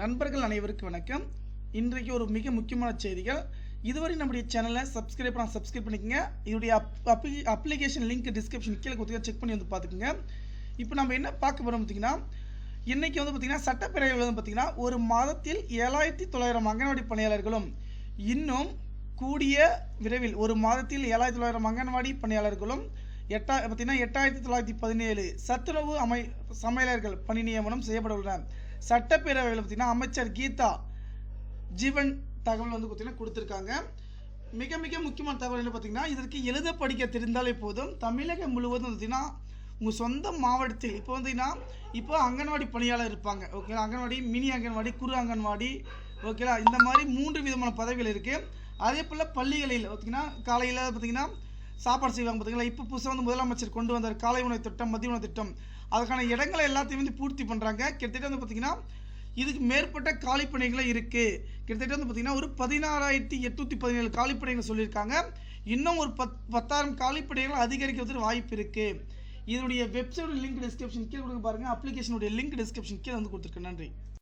நண்பர்கள் அனைவருக்கும் வணக்கம். இன்றைக்கு ஒரு மிக முக்கியமான செய்திகள். இதுவரை நம்முடைய சேனலை சப்ஸ்கிரைப் பண்ண சப்ஸ்கிரைப் பண்ணிக்கங்க. இதோடைய அப் அப்ளிகேஷன் லிங்க் டிஸ்கிரிப்ஷன் கீழே கொடுத்து செக் பண்ணி வந்து பார்த்துக்குங்க. இப்போ நம்ம என்ன பார்க்க போகிறோம் பார்த்தீங்கன்னா இன்னைக்கு வந்து பார்த்தீங்கன்னா சட்டப்பேரவையில் வந்து பார்த்தீங்கன்னா ஒரு மாதத்தில் ஏழாயிரத்தி தொள்ளாயிரம் அங்கன்வாடி பணியாளர்களும் இன்னும் கூடிய விரைவில் ஒரு மாதத்தில் ஏழாயிரத்தி தொள்ளாயிரம் அங்கன்வாடி பணியாளர்களும் எட்டா பார்த்தீங்கன்னா எட்டாயிரத்தி தொள்ளாயிரத்தி பதினேழு சத்துணவு அமை சமையலர்கள் பணி நியமனம் செய்யப்பட உள்ளன. சட்டப்பேரவையில் பார்த்தீங்கன்னா அமைச்சர் கீதா ஜீவன் தகவல் வந்து பார்த்தீங்கன்னா கொடுத்துருக்காங்க. மிக மிக முக்கியமான தகவல் என்ன பார்த்தீங்கன்னா இதற்கு எழுத படிக்க தெரிந்தாலே போதும். தமிழகம் முழுவதும் பார்த்தீங்கன்னா உங்கள் சொந்த மாவட்டத்தில் இப்போ வந்தீங்கன்னா இப்போ அங்கன்வாடி பணியாளர் இருப்பாங்க. ஓகேங்களா? அங்கன்வாடி மினி அங்கன்வாடி குறு அங்கன்வாடி ஓகேங்களா? இந்த மாதிரி மூன்று விதமான பதவிகள் இருக்குது அதே போல் பள்ளிகளில் பார்த்தீங்கன்னா காலையில் பார்த்தீங்கன்னா சாப்பாடு செய்வாங்க பார்த்தீங்களா? இப்போ புதுசாக வந்து முதலமைச்சர் கொண்டு வந்தார். காலை உணவு திட்டம் மதிய உணவு திட்டம். அதுக்கான இடங்களை எல்லாத்தையும் வந்து பூர்த்தி பண்ணுறாங்க கிட்டத்தட்ட வந்து பார்த்தீங்கன்னா இதுக்கு மேற்பட்ட காலிப்பணிகளும் இருக்குது கிட்டத்தட்ட வந்து பார்த்தீங்கன்னா ஒரு பதினாறாயிரத்தி எட்நூற்றி பதினேழு காலிப்பணிகள் சொல்லியிருக்காங்க. இன்னும் ஒரு பத் பத்தாயிரம் காலிப்பணிகள் அதிகரிக்கிறதுக்கு வாய்ப்பு இருக்குது இதனுடைய வெப்சைட் லிங்க் டிஸ்கிரிப்ஷன் கீழே கொடுக்க பாருங்கள் அப்ளிகேஷனுடைய லிங்க் டிஸ்கிரிப்ஷன் கீழே வந்து கொடுத்துருக்கேன். நன்றி.